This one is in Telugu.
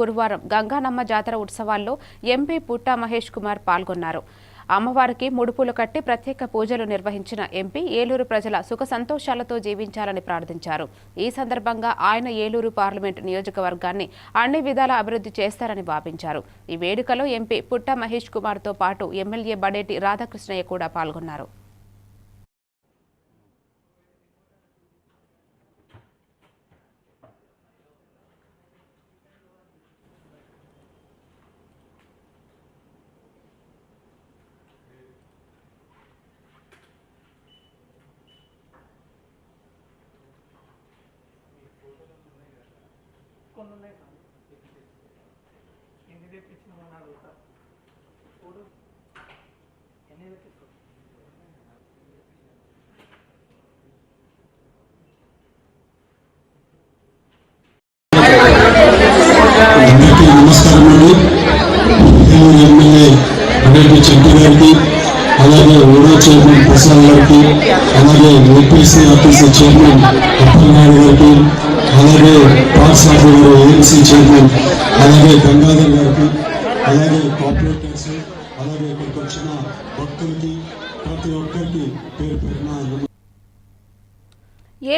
గురువారం గంగానమ్మ జాతర ఉత్సవాల్లో ఎంపీ పుట్టా మహేష్ కుమార్ పాల్గొన్నారు. అమ్మవారికి ముడుపులు కట్టి ప్రత్యేక పూజలు నిర్వహించిన ఎంపీ ఏలూరు ప్రజల సుఖ సంతోషాలతో జీవించాలని ప్రార్థించారు. ఈ సందర్భంగా ఆయన ఏలూరు పార్లమెంటు నియోజకవర్గాన్ని అన్ని విధాల అభివృద్ధి చేస్తారని భావించారు. ఈ వేడుకలో ఎంపీ పుట్ట మహేష్ కుమార్తో పాటు ఎమ్మెల్యే బడేటి రాధాకృష్ణయ్య కూడా పాల్గొన్నారు. కొన్ని ఉన్నాయి సార్ ఎన్ని తెప్పించినామని అడుగుతా చూడు ఎన్ని తెప్పించు అందరికీ నమస్కారం అండి ఏలూరు ఎమ్మెల్యే అడవి చెంటి గారికి అలాగే ఓడో చైర్మన్ ప్రసాద్ గారికి అలాగే ఏపీసీ ఆర్టీసీ చైర్మన్ అప్పలనాయుడు గారికి అలాగే పార్క్ గారు ఏఎంసీ చైర్మన్ అలాగే గంగాధర్ గారికి అలాగే కార్పొరేటర్స్ అలాగే ఇక్కడికి వచ్చిన భక్తులకి ప్రతి ఒక్కరికి పేరు పేరున